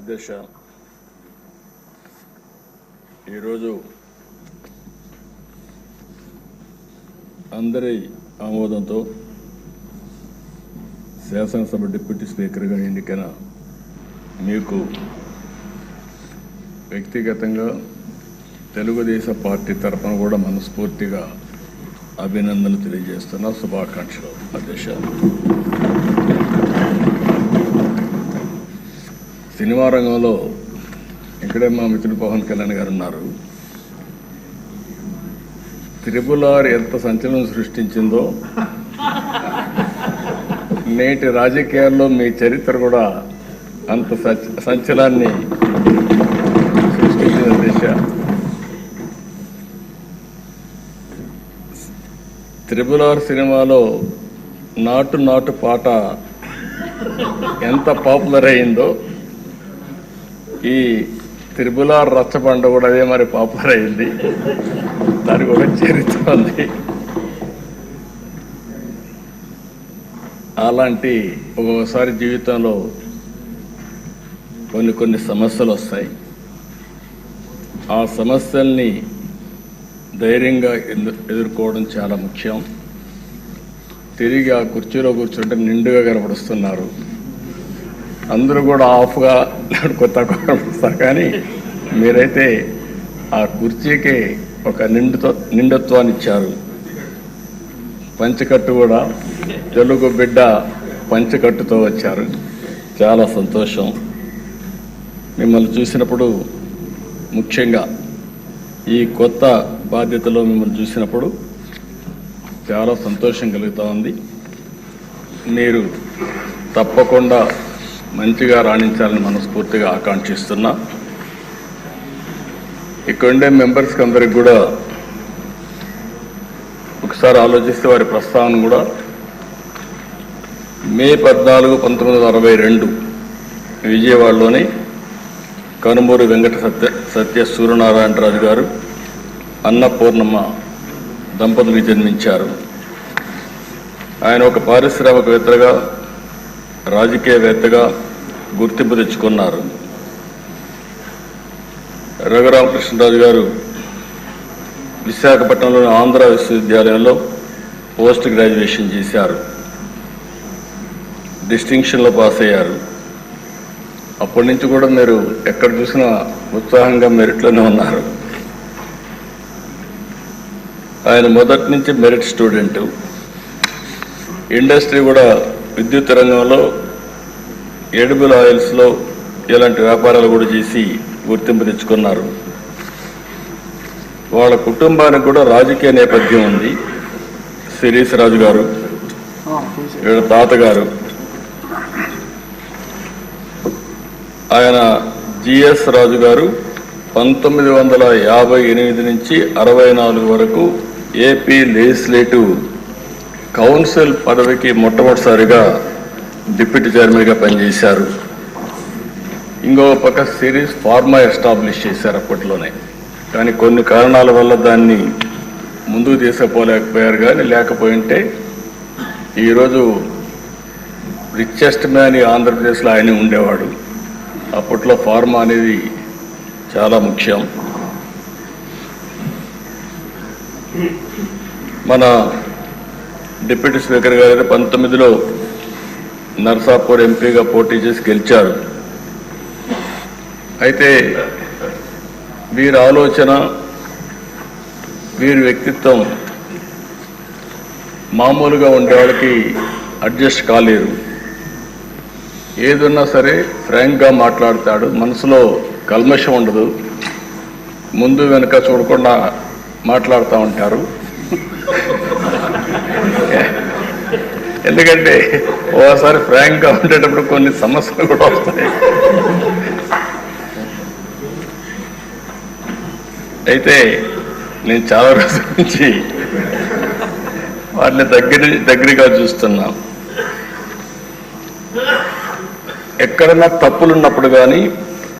అధ్యక్ష ఈరోజు అందరి ఆమోదంతో శాసనసభ డిప్యూటీ స్పీకర్గా ఎన్నికైన మీకు వ్యక్తిగతంగా తెలుగుదేశం పార్టీ తరఫున కూడా మనస్ఫూర్తిగా అభినందనలు తెలియజేస్తున్న. శుభాకాంక్షలు అధ్యక్ష. సినిమా రంగంలో ఇక్కడే మా మిత్రుడు పవన్ కళ్యాణ్ గారు ఉన్నారు. త్రిపుల్ ఆర్ ఎంత సంచలనం సృష్టించిందో నేటి రాజకీయాల్లో మీ చరిత్ర కూడా అంత సంచలాన్ని సృష్టించిన దిశ. త్రిపుల్ ఆర్ సినిమాలో నాటు నాటు పాట ఎంత పాపులర్ అయిందో ఈ త్రిపుల రచ్చబండ కూడా అదే మరి పాపులర్ అయింది దానికి ఒక చరిత్ర ఉంది అలాంటి ఒక్కొక్కసారి జీవితంలో కొన్ని కొన్ని సమస్యలు వస్తాయి. ఆ సమస్యల్ని ధైర్యంగా ఎదుర్కోవడం చాలా ముఖ్యం. తిరిగి ఆ కుర్చీలో కూర్చుంటే నిండుగా కనపడుస్తున్నారు. అందరూ కూడా ఆఫ్గా కొత్త వస్తారు కానీ మీరైతే ఆ కుర్చీకి ఒక నిండుతో నిండుత్వాన్ని ఇచ్చారు. పంచకట్టు కూడా తెలుగు బిడ్డ పంచకట్టుతో వచ్చారు. చాలా సంతోషం. మిమ్మల్ని చూసినప్పుడు ముఖ్యంగా ఈ కొత్త బాధ్యతలో మిమ్మల్ని చూసినప్పుడు చాలా సంతోషం కలుగుతూ ఉంది. మీరు తప్పకుండా మంచిగా రాణించాలని మనస్ఫూర్తిగా ఆకాంక్షిస్తున్నా. ఇక్కడ ఉండే మెంబర్స్కి అందరికి కూడా ఒకసారి ఆలోచిస్తే వారి ప్రస్తావన కూడా మే పద్నాలుగు పంతొమ్మిది వందల అరవై రెండు విజయవాడలోని కనుమూరి వెంకట సత్య సత్య సూర్యనారాయణరాజు గారు అన్నపూర్ణమ్మ దంపతులకు జన్మించారు. ఆయన ఒక పారిశ్రామికవేత్తగా రాజకీయవేత్తగా గుర్తింపు తెచ్చుకున్నారు. రఘురామకృష్ణరాజు గారు విశాఖపట్నంలోని ఆంధ్ర విశ్వవిద్యాలయంలో పోస్ట్ గ్రాడ్యుయేషన్ చేశారు. డిస్టింక్షన్లో పాస్ అయ్యారు. అప్పటి నుంచి కూడా మీరు ఎక్కడ చూసినా ఉత్సాహంగా మెరిట్లోనే ఉన్నారు. ఆయన మొదటి నుంచి మెరిట్ స్టూడెంట్. ఇండస్ట్రీ కూడా విద్యుత్ రంగంలో ఎడిబుల్ ఆయిల్స్లో ఇలాంటి వ్యాపారాలు కూడా చేసి గుర్తింపు తెచ్చుకున్నారు. వాళ్ళ కుటుంబానికి కూడా రాజకీయ నేపథ్యం ఉంది. శిరీష్ రాజు గారు వీళ్ళ తాతగారు. ఆయన జిఎస్ రాజు గారు పంతొమ్మిది వందల యాభై ఎనిమిది నుంచి అరవై నాలుగు వరకు ఏపీ లెజిస్లేటివ్ కౌన్సిల్ పదవికి మొట్టమొదటిసారిగా డిప్యూటీ చైర్మన్గా పనిచేశారు. ఇంకో పక్క సిరీస్ ఫార్మా ఎస్టాబ్లిష్ చేశారు అప్పట్లోనే. కానీ కొన్ని కారణాల వల్ల దాన్ని ముందుకు తీసుకుపోలేకపోయారు కానీ లేకపోయింటే ఈరోజు రిచెస్ట్ మ్యాన్ ఆంధ్రప్రదేశ్లో ఆయనే ఉండేవాడు. అప్పట్లో ఫార్మా అనేది చాలా ముఖ్యం. మన డిప్యూటీ స్పీకర్ గారు పంతొమ్మిదిలో నర్సాపూర్ ఎంపీగా పోటీ చేసి గెలిచారు. అయితే వీరి ఆలోచన వీరి వ్యక్తిత్వం మామూలుగా ఉండేవాళ్ళకి అడ్జస్ట్ కాలేరు ఏదున్నా సరే ఫ్రాంక్గా మాట్లాడతాడు. మనసులో కల్మషం ఉండదు. ముందు వెనుక చూడకుండా మాట్లాడుతూ ఉంటారు. ఎందుకంటే ఓసారి ఫ్రాంక్గా ఉండేటప్పుడు కొన్ని సమస్యలు కూడా వస్తాయి. అయితే నేను చాలా రోజుల నుంచి వాటిని దగ్గర దగ్గరగా చూస్తున్నాం. ఎక్కడన్నా తప్పులు ఉన్నప్పుడు కానీ